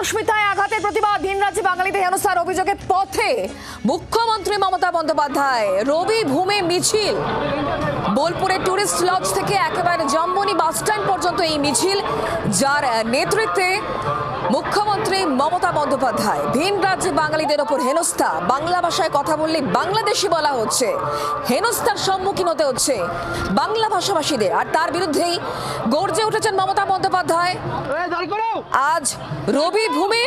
অস্মিতায় আঘাতের প্রতিবাদ। ভিনরাজ্যে বাঙালিদের হেনস্থার অভিযোগে পথে মুখ্যমন্ত্রী মমতা বন্দ্যোপাধ্যায়। রবি ভূমি মিছিল। বোলপুরে টুরিস্ট লজ থেকে একেবারে জম্বনি বাস স্ট্যান্ড পর্যন্ত এই মিছিল যার নেতৃত্বে মুখ্যমন্ত্রী মমতা বন্দ্যোপাধ্যায়। ভিন রাজ্যে বাঙালিদের ওপর হেনস্থা। বাংলা ভাষায় কথা বললে বাংলাদেশি বলা হচ্ছে। হেনস্থার সম্মুখীন হতে হচ্ছে বাংলা ভাষাভাষীদের। আর তার বিরুদ্ধেই গর্জে উঠেছেন মমতা বন্দ্যোপাধ্যায়। আজ রবি ভূমি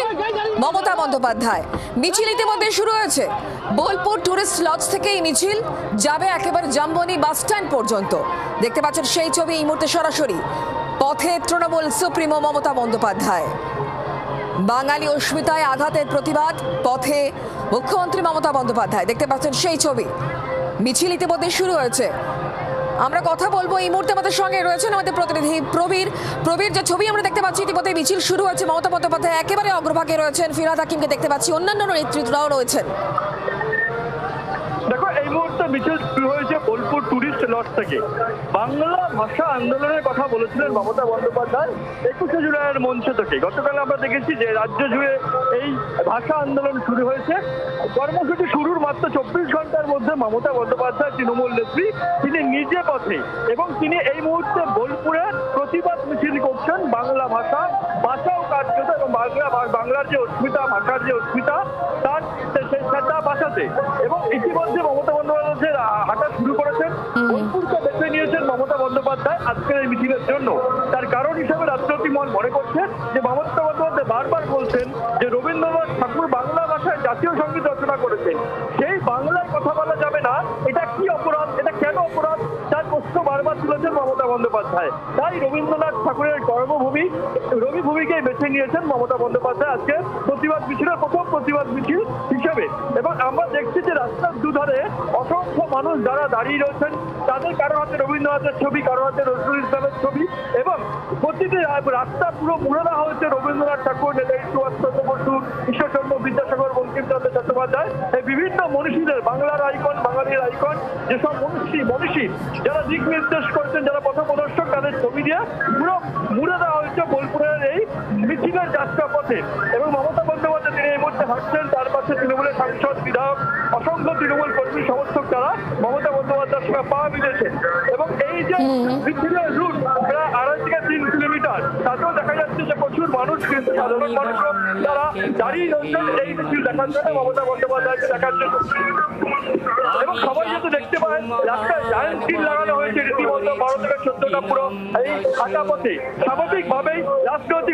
মমতা বন্দ্যোপাধ্যায়। মিছিল ইতিমধ্যে শুরু হয়েছে। বোলপুর টুরিস্ট লজ থেকে এই মিছিল যাবে একেবারে জাম্বনি বাস স্ট্যান্ড পর্যন্ত। দেখতে পাচ্ছেন সেই ছবি এই মুহূর্তে সরাসরি। পথে তৃণমূল সুপ্রিমো মমতা বন্দ্যোপাধ্যায়। বাঙালি অস্মিতায় আঘাতের প্রতিবাদ, পথে মুখ্যমন্ত্রী মমতা বন্দ্যোপাধ্যায়। দেখতে পাচ্ছেন সেই ছবি। মিছিল ইতিমধ্যে শুরু হয়েছে। আমরা কথা বলব এই মুহূর্তে আমাদের সঙ্গে রয়েছেন আমাদের প্রতিনিধি প্রবীর। প্রবীর, যে ছবি আমরা দেখতে পাচ্ছি ইতিমধ্যে মিছিল শুরু হয়েছে, মমতা বন্দ্যোপাধ্যায় একেবারে অগ্রভাগে রয়েছেন ফিরাদ হাকিমকে দেখতে পাচ্ছি, অন্যান্য নেতৃত্বরাও রয়েছেন। দেখো, এই মুহূর্তে মিছিল লজ থেকে। বাংলা ভাষা আন্দোলনের কথা বলেছিলেন মমতা বন্দ্যোপাধ্যায় একুশে জুলাইয়ের মঞ্চ থেকে। গতকাল আমরা দেখেছি যে রাজ্য জুড়ে এই ভাষা আন্দোলন শুরু হয়েছে। কর্মসূচি শুরুর মাত্র চব্বিশ ঘণ্টার মধ্যে মমতা বন্দ্যোপাধ্যায়, তৃণমূল নেত্রী, তিনি নিজে পথে এবং তিনি এই মুহূর্তে বোলপুরে প্রতিবাদ মিছিল করছেন বাংলা ভাষা, ভাষাও কার্যত এবং বাংলা, বাংলার যে অস্মিতা, ভাষার যে অস্মিতা, তার সেটা বাঁচাতে এবং ইতিমধ্যে মমতা বন্দ্যোপাধ্যায় আজকের মিছিলের জন্য। তার কারণ হিসেবে রাজনৈতিক মহল মনে করছে যে মমতা বন্দ্যোপাধ্যায় বারবার বলছেন যে রবীন্দ্রনাথ ঠাকুর বাংলা ভাষায় জাতীয় সংগীত রচনা করেছেন। সেই বাংলায় কথা বলা যাবে না। এটা কি অপরাধ? এটা কেন অপরাধ? তার প্রশ্ন বারবার তুলেছেন মমতা বন্দ্যোপাধ্যায়। তাই রবীন্দ্রনাথ ঠাকুরের কর্মভূমি রবি ভূমিকে বেছে নিয়েছেন মমতা বন্দ্যোপাধ্যায় আজকে প্রতিবাদ মিছিলের প্রথম প্রতিবাদ মিছিল। দেখছি যে রাস্তার দুধারে অসংখ্য মানুষ যারা দাঁড়িয়ে রয়েছেন। তাদের কারও হাতে রবীন্দ্রনাথের ছবি কারও হাতে নজরুল ইসলামের ছবি এবং প্রতিটি রাস্তা পুরো মুড়ে দেওয়া হয়েছে। রবীন্দ্রনাথ ঠাকুর, নেতাজি সুভাষচন্দ্র বসু ঈশ্বরচন্দ্র বিদ্যাসাগর, বঙ্কিমচন্দ্র চট্টোপাধ্যায়, এই বিভিন্ন মনীষীদের, বাংলার আইকন, বাঙালির আইকন, যেসব মনীষী মনীষী যারা দিক নির্দেশ করছেন, যারা পথপ্রদর্শক তাদের ছবি দিয়ে পুরো মুড়ে দেওয়া হয়েছে বোলপুরের এই মিছিলের যাত্রা পথে এবং মমতা বন্দ্যোপাধ্যায় তিনি এই মুহূর্তে হাঁটছেন তার পাশে তৃণমূলের বিধায়ক অসংখ্য তৃণমূল কর্মী সমর্থক তারা মমতা বন্দ্যোপাধ্যায়ের সঙ্গে পা মিলেছে। এবং এই যে রুট প্রায় আড়াই থেকে তিন কিলোমিটার তাতেও দেখা যাচ্ছে যে প্রচুর মানুষ কিন্তু সাধারণ মানুষ তারা দাঁড়িয়ে রয়েছেন এই মিছিল দেখার জন্য মমতা বন্দ্যোপাধ্যায়কে দেখার জন্য। এবং সবাই যেহেতু দেখতে পায় রাস্তায় জায়েন্ট সিল লাগানো পুরো এই পথে স্বাভাবিকভাবেই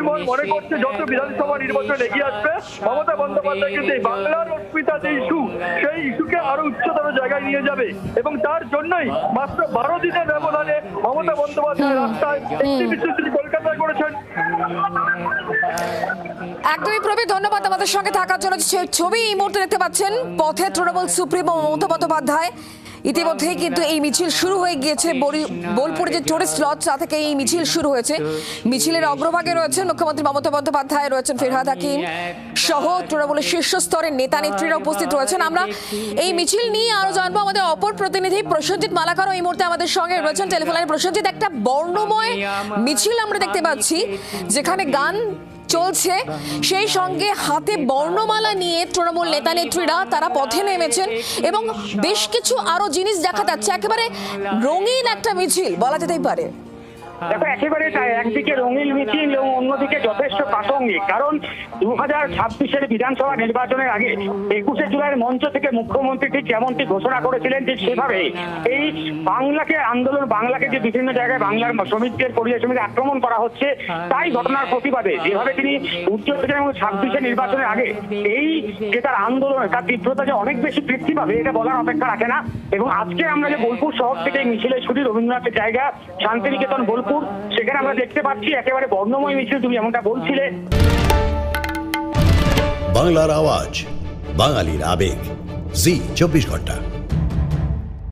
মন মনে করছে যত বিধানসভা নির্বাচন এগিয়ে আসবে, মমতা বন্দ্যোপাধ্যায় কিন্তু এই বাংলার যে ইস্যু, সেই ইস্যুকে আরও উচ্চতর জায়গায় নিয়ে যাবে। এবং তার জন্যই মাত্র বারো দিনের ব্যবধানে মমতা বন্দ্যোপাধ্যায় রাস্তায় একটি কলকাতায় করেছেন। একদমই প্রবীর, ধন্যবাদ আমাদের সঙ্গে থাকার জন্য। ছবি এই মুহূর্তে দেখতে পাচ্ছেন, পথে তৃণমূল সুপ্রিমো মমতা বন্দ্যোপাধ্যায়। ইতিমধ্যেই কিন্তু এই মিছিল শুরু হয়ে গিয়েছে। বরি- বোলপুর যে টুরিস্ট লজ তা থেকে এই মিছিল শুরু হয়েছে। মিছিলের অগ্রভাগে রয়েছেন মুখ্যমন্ত্রী মমতা বন্দ্যোপাধ্যায় রয়েছেন ফিরহাদ হাকিম সহ তৃণমূলের শীর্ষ স্তরের নেতা নেত্রীরা উপস্থিত রয়েছেন। আমরা এই মিছিল নিয়ে আরও জানব আমাদের অপর প্রতিনিধি প্রসেনজিৎ মালাকারও এই মুহূর্তে আমাদের সঙ্গে রয়েছেন। টেলিফোন প্রসেনজিৎ একটা বর্ণময় মিছিল আমরা দেখতে পাচ্ছি যেখানে গান চলছে। সেই সঙ্গে হাতে বর্ণমালা নিয়ে তৃণমূল নেতা নেত্রীরা তারা পথে নেমেছেন এবং বেশ কিছু আরও জিনিস দেখা যাচ্ছে। একেবারে রঙিন একটা মিছিল বলা যেতেই পারে। দেখো, একেবারে তাই একদিকে রঙিন মিছিল এবং অন্যদিকে যথেষ্ট প্রাসঙ্গিক। কারণ দু হাজার ছাব্বিশের বিধানসভা নির্বাচনের আগে একুশে জুলাইয়ের মঞ্চ থেকে মুখ্যমন্ত্রী ঠিক যেমনটি ঘোষণা করেছিলেন ঠিক সেভাবে এই বাংলাকে আন্দোলন, বাংলাকে যে বিভিন্ন জায়গায় বাংলার শ্রমিকদের, পরিযায়ী শ্রমিক আক্রমণ করা হচ্ছে, তাই ঘটনার প্রতিবাদে যেভাবে তিনি উত্তর এবং ছাব্বিশের নির্বাচনের আগে এই যে তার আন্দোলন, তার তীব্রতা যে অনেক বেশি বৃদ্ধি পাবে, এটা বলার অপেক্ষা রাখে না। এবং আজকে আমরা যে বোলপুর শহর থেকে মিছিলের শুধু রবীন্দ্রনাথের জায়গা, শান্তিনিকেতন, বোলপুর সেখানে আমরা দেখতে পাচ্ছি, একেবারে বর্ণময় মিছিল, তুমি এমনটা বলছিলে। বাংলার আওয়াজ, বাঙালির আবেগ। জি, চব্বিশ ঘণ্টা।